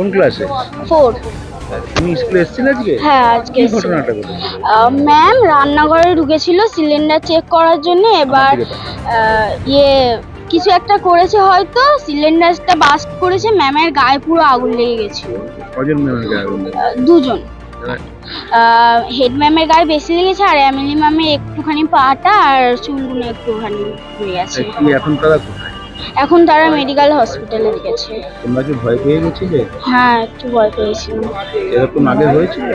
কোন ক্লাসে ফোর তুমি স্কুলে এসেছিলে আজকে? হ্যাঁ আজকে কি ঘটনাটা ঘটেছে? ম্যাম রান্নাঘরে ঢুকেছিল সিলিন্ডার চেক করার জন্য এবার ইয়ে কিছু একটা করেছে হয়তো সিলিন্ডারটা বাস্ট করেছে ম্যামের গায়ে পুরো আগুন লেগে গেছিল। কজন মেয়ের গায়ে আগুন দুজন। হেড ম্যামের গায়ে বেশি লেগেছে আর এমএলএ ম্যামের একটুখানি পাটা আর চুলগুলো একটুখানি হয়ে গেছে। এখন তারা কোথায়? এখন তারা মেডিকেল হসপিটালে গেছে। তোমরা কি ভয় পেয়ে গেছিলে? হ্যাঁ একটু ভয় পেয়েছিলাম। এরকম আগে হয়েছিল?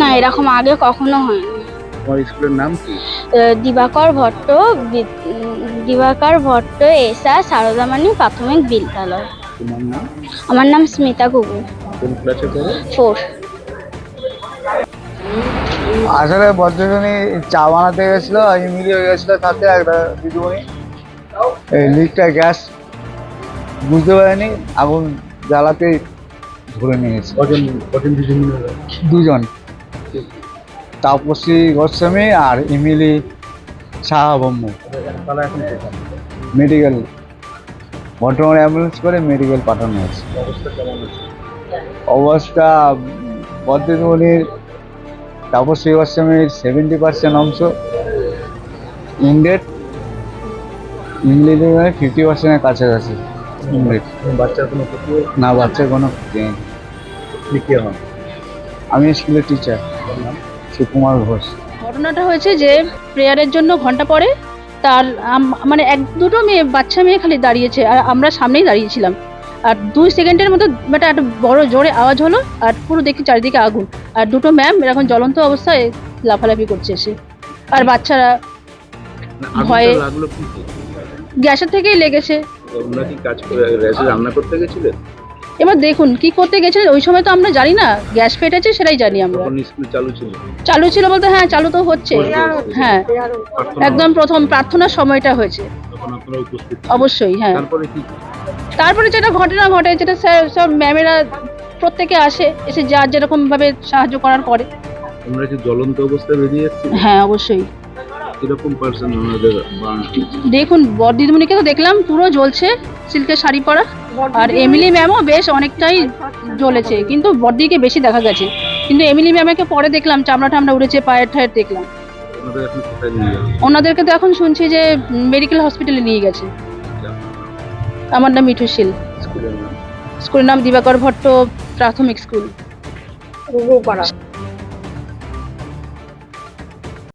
না এরকম আগে কখনো হয়নি। তোমার স্কুলের নাম কি? দিবাকর ভট্ট দিবাকর ভট্ট এসা সারদামানি প্রাথমিক বিদ্যালয়। তোমার নাম? আমার নাম স্মিতা গুগু কোন ক্লাসে পড়ো? ফোর আসলে ভদ্রজনী চা বানাতে গেছিল ইমিলি হয়ে গেছিল তাতে একটা দিদিমণি। এই লিকটা গ্যাস বুঝতে পারেনি আগুন জ্বালাতে ধরে নিয়ে গেছে কজন কজন দুজন তাপসী গোস্বামী আর ইমিলি কোথায়? মেডিকেল বর্তমানে অ্যাম্বুলেন্স করে মেডিকেল পাঠানো হয়েছে। অবস্থা বদ্রমণির তাপসী গোস্বামীর সেভেন্টি পার্সেন্ট অংশ ইন্ডেড ইংলিশে মানে ফিফটি পার্সেন্টের কাছাকাছি। বাচ্চার কোনো ক্ষতি না বাচ্চার কোনো ক্ষতি নেই। কে হন আমি স্কুলের টিচার সুকুমার ঘোষ। ঘটনাটা হয়েছে যে প্রেয়ারের জন্য ঘণ্টা পরে তার মানে এক দুটো মেয়ে বাচ্চা মেয়ে খালি দাঁড়িয়েছে আর আমরা সামনেই দাঁড়িয়েছিলাম। আর দুই সেকেন্ডের মতো একটা একটা বড় জোরে আওয়াজ হলো আর পুরো দেখি চারিদিকে আগুন। আর দুটো ম্যাম এরকম জ্বলন্ত অবস্থায় লাফালাফি করছে এসে। আর বাচ্চারা ভয়ে-? গ্যাসের থেকেই লেগেছে। তোমরা কি কাজ করে রেসে রান্না করতে গেছিলেন এবার দেখুন কি করতে গেছিলেন ওই সময় তো আমরা জানি না গ্যাস ফেটেছে সেটাই জানি আমরা। তখন স্কুল চালু ছিল? চালু ছিল বলতে হ্যাঁ চালু তো হচ্ছে। হ্যাঁ একদম প্রথম প্রার্থনার সময়টা হয়েছে। তখন আপনারা উপস্থিত ছিলেন। অবশ্যই হ্যাঁ। তারপরে কি? তারপরে যেটা ঘটনা ঘটে যেটা স্যার সব ম্যামেরা প্রত্যেকে আসে এসে যার যেরকম ভাবে সাহায্য করার করে। কি জ্বলন্ত অবস্থায় বেরিয়ে হ্যাঁ অবশ্যই। কীরকম পার্সেন্ট ওনাদের দেখুন বরদিদিমণিকে তো দেখলাম পুরো জ্বলছে সিল্কের শাড়ি পরা। আর এমিলি ম্যামও বেশ অনেকটাই জ্বলেছে কিন্তু বরদিকে বেশি দেখা গেছে। কিন্তু এমিলি ম্যামকে পরে দেখলাম চামড়া টামড়া উড়েছে পায়ের ঠায়ের দেখলাম। ওনাদেরকে তো এখন শুনছি যে মেডিকেল হসপিটালে নিয়ে গেছে। আমার নাম মিঠু শীল। স্কুলের নাম? দিবাকর ভট্ট প্রাথমিক স্কুল। পাড়া।